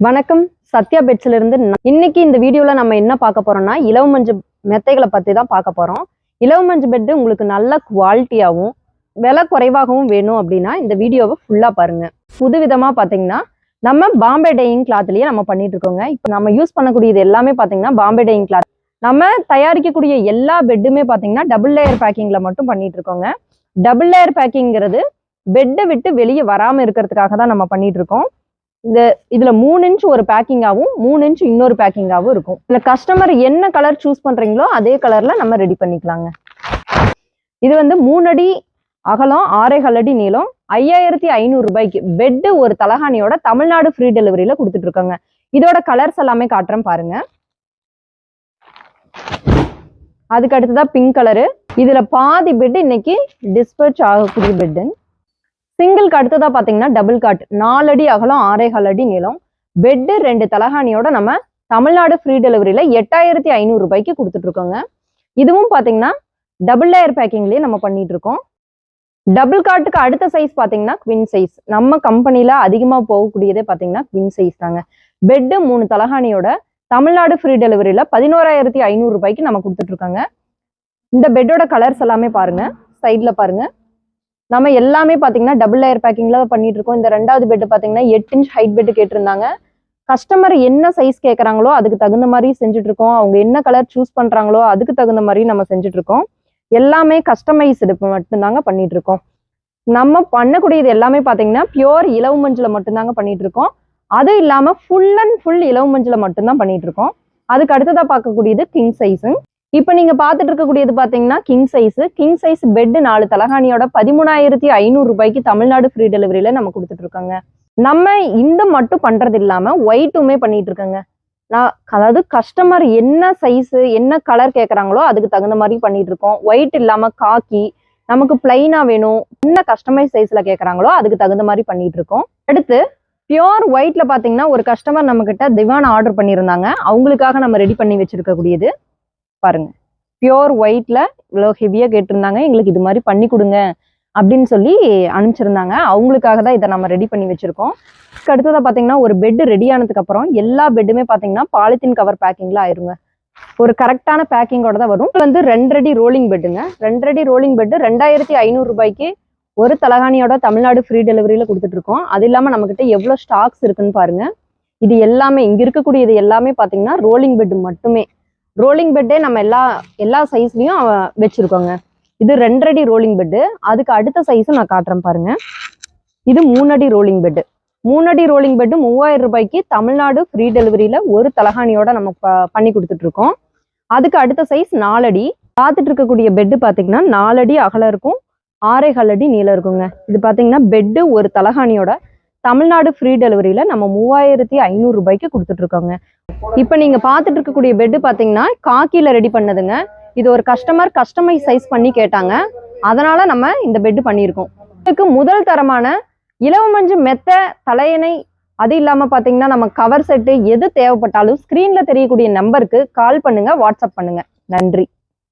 வணக்கம். சத்யா பெட்ஸ்ல இருந்து இன்னைக்கு இந்த வீடியோல நம்ம என்ன பார்க்க போறோம்னா இலவு மஞ்சு மெத்தைகளை பத்தி தான் பார்க்க போறோம். இலவு மஞ்சு பெட் உங்களுக்கு நல்ல குவாலிட்டியாகவும் விலை குறைவாகவும் வேணும் அப்படின்னா இந்த வீடியோவை ஃபுல்லா பாருங்க. புது விதமா பாத்தீங்கன்னா நம்ம பாம்பே டையிங் கிளாத்லயே நம்ம பண்ணிட்டு இருக்கோங்க இப்போ நம்ம யூஸ் பண்ணக்கூடியது எல்லாமே பாத்தீங்கன்னா பாம்பே டையிங் கிளாத் நம்ம தயாரிக்கக்கூடிய எல்லா பெட்டுமே பாத்தீங்கன்னா டபுள் லேயர் பேக்கிங்ல மட்டும் பண்ணிட்டு இருக்கோங்க டபுள் லேயர் பேக்கிங்கிறது பெட்டை விட்டு வெளியே வராமல் இருக்கிறதுக்காக தான் நம்ம பண்ணிட்டு இருக்கோம் இந்த இதுல மூணு இன்ச் ஒரு பேக்கிங்காகவும் மூணு இன்ச் இன்னொரு பேக்கிங்காகவும் இருக்கும். இந்த கஸ்டமர் என்ன கலர் சூஸ் பண்றீங்களோ அதே கலர்ல நம்ம ரெடி பண்ணிக்கலாங்க. இது வந்து மூணு அடி அகலம் ஆறேகால் அடி நீளம் ஐயாயிரத்தி ஐநூறு ரூபாய்க்கு பெட்டு ஒரு தலகாணியோட தமிழ்நாடு ஃப்ரீ டெலிவரியில கொடுத்துட்டு இருக்காங்க இதோட கலர்ஸ் எல்லாமே காட்டுறேன் பாருங்க. அதுக்கு தான் பிங்க் கலரு இதுல பாதி பெட் இன்னைக்கு டிஸ்பர்ச் ஆகக்கூடிய பெட்டு சிங்கிள்க்கு அடுத்ததாக பார்த்தீங்கன்னா டபுள் காட் நாலடி அகலம் ஆறேகால் அடி நீளம். பெட்டு ரெண்டு தலகாணியோட நம்ம தமிழ்நாடு ஃப்ரீ டெலிவரியில் எட்டாயிரத்தி ஐநூறு ரூபாய்க்கு கொடுத்துட்ருக்கோங்க இதுவும் பார்த்தீங்கன்னா டபுள் லேயர் பேக்கிங்லேயே நம்ம பண்ணிட்டு இருக்கோம். டபுள் காட்டுக்கு அடுத்த சைஸ் பார்த்தீங்கன்னா குவின் சைஸ் நம்ம கம்பெனியில் அதிகமாக போகக்கூடியதே பார்த்தீங்கன்னா குவின் சைஸ் தாங்க. பெட்டு மூணு தலகாணியோட தமிழ்நாடு ஃப்ரீ டெலிவரியில் பதினோராயிரத்தி ஐநூறு ரூபாய்க்கு நம்ம கொடுத்துட்ருக்காங்க இந்த பெட்டோட கலர்ஸ் எல்லாமே பாருங்க. சைடில் பாருங்கள் நம்ம எல்லாமே பார்த்தீங்கன்னா டபுள் லேயர் பேக்கிங்ல பண்ணிட்டு இருக்கோம். இந்த ரெண்டாவது பெட் பார்த்தீங்கன்னா எட்டு இன்ச் ஹைட் பெட் கேட்டிருந்தாங்க. கஸ்டமர் என்ன சைஸ் கேட்குறாங்களோ அதுக்கு தகுந்த மாதிரி செஞ்சுட்டு இருக்கோம். அவங்க என்ன கலர் சூஸ் பண்ணுறாங்களோ அதுக்கு தகுந்த மாதிரி நம்ம செஞ்சுட்டு இருக்கோம். எல்லாமே கஸ்டமைஸ்டு மட்டும்தாங்க பண்ணிட்டு இருக்கோம். நம்ம பண்ணக்கூடியது எல்லாமே பார்த்தீங்கன்னா பியோர் இலவு மஞ்சளை மட்டும்தாங்க பண்ணிட்டு இருக்கோம். அது இல்லாமல் ஃபுல் அண்ட் ஃபுல் இலவு மஞ்சளை மட்டும்தான் பண்ணிட்டு இருக்கோம். அதுக்கு அடுத்ததாக பார்க்கக்கூடியது கிங் சைஸுங்க இப்போ நீங்க பார்த்துட்டு இருக்கக்கூடியது பாத்தீங்கன்னா king size king size bed நாலு தலகாணியோட பதிமூணாயிரத்தி ஐநூறு ரூபாய்க்கு தமிழ்நாடு ஃப்ரீ டெலிவரியில நம்ம கொடுத்துட்டு இருக்காங்க. நம்ம இந்த மட்டும் பண்றது இல்லாம ஒயிட்டுமே பண்ணிட்டு இருக்கோங்க. நான் அதாவது கஸ்டமர் என்ன சைஸ் என்ன கலர் கேட்குறாங்களோ அதுக்கு தகுந்த மாதிரி பண்ணிட்டு இருக்கோம். ஒயிட் இல்லாம காக்கி நமக்கு பிளைனா வேணும். என்ன கஸ்டமைஸ் சைஸ்ல கேட்குறாங்களோ அதுக்கு தகுந்த மாதிரி பண்ணிட்டு இருக்கோம். அடுத்து பியோர் ஒயிட்ல பாத்தீங்கன்னா ஒரு கஸ்டமர் நம்ம கிட்ட திவான் ஆர்டர் பண்ணியிருந்தாங்க. அவங்களுக்காக நம்ம ரெடி பண்ணி வச்சிருக்கக்கூடியது. பாருங்க. பியோர் ஒயிட்ல இவ்வளோ ஹெவியாக கேட்டிருந்தாங்க. எங்களுக்கு இது மாதிரி பண்ணி கொடுங்க அப்படின்னு சொல்லி அனுப்பிச்சிருந்தாங்க. அவங்களுக்காக தான் இதை நம்ம ரெடி பண்ணி வச்சிருக்கோம். அடுத்ததாக பார்த்தீங்கன்னா ஒரு பெட் ரெடி ஆனதுக்கு அப்புறம் எல்லா பெட்டுமே பார்த்தீங்கன்னா பாலித்தீன் கவர் பேக்கிங்ல ஆயிருங்க. ஒரு கரெக்டான பேக்கிங்கோட தான் வரும். இது வந்து ரெண்டடி ரோலிங் பெட்டுங்க ரெண்டடி ரோலிங் பெட்டு ரெண்டாயிரத்தி ஐநூறு ரூபாய்க்கு ஒரு தலகாணியோட தமிழ்நாடு ஃப்ரீ டெலிவரியில கொடுத்துட்டு இருக்கோம். அது இல்லாமல் நம்மக்கிட்ட எவ்வளோ ஸ்டாக்ஸ் இருக்குன்னு பாருங்க. இது எல்லாமே இங்க இருக்கக்கூடியது எல்லாமே பார்த்தீங்கன்னா ரோலிங் பெட் மட்டுமே. ரோலிங் பெட்டே நம்ம எல்லா எல்லா சைஸ்லையும் வச்சுருக்கோங்க. இது ரெண்டடி ரோலிங் பெட்டு அதுக்கு அடுத்த சைஸும் நான் காட்டுறேன் பாருங்க. இது மூணடி ரோலிங் பெட்டு மூணடி ரோலிங் பெட்டு மூவாயிரம் ரூபாய்க்கு தமிழ்நாடு ஃப்ரீ டெலிவரியில் ஒரு தலகாணியோட நம்ம ப- பண்ணி கொடுத்துட்ருக்கோம். அதுக்கு அடுத்த சைஸ் நாலடி. பார்த்துட்டு இருக்கக்கூடிய பெட்டு பார்த்தீங்கன்னா நாலடி அகலம் இருக்கும். ஆறேகால் அடி நீளம் இருக்குங்க. இது பார்த்தீங்கன்னா பெட்டு ஒரு தலகாணியோட தமிழ்நாடு ஃப்ரீ டெலிவரியில் நம்ம மூவாயிரத்தி ஐநூறு ரூபாய்க்கு இப்போ நீங்க பார்த்துட்டு இருக்கக்கூடிய பெட்டு பார்த்தீங்கன்னா காக்கில ரெடி பண்ணதுங்க. இது ஒரு கஸ்டமர் கஸ்டமைஸ் சைஸ் பண்ணி கேட்டாங்க. அதனால நம்ம இந்த பெட் பண்ணியிருக்கோம். இதுக்கு முதல் தரமான இலவமஞ்சு மெத்த தலையணை அது இல்லாம பாத்தீங்கன்னா நம்ம கவர் செட்டு எது தேவைப்பட்டாலும் ஸ்கிரீன்ல தெரியக்கூடிய நம்பருக்கு கால் பண்ணுங்க வாட்ஸ்அப் பண்ணுங்க. நன்றி.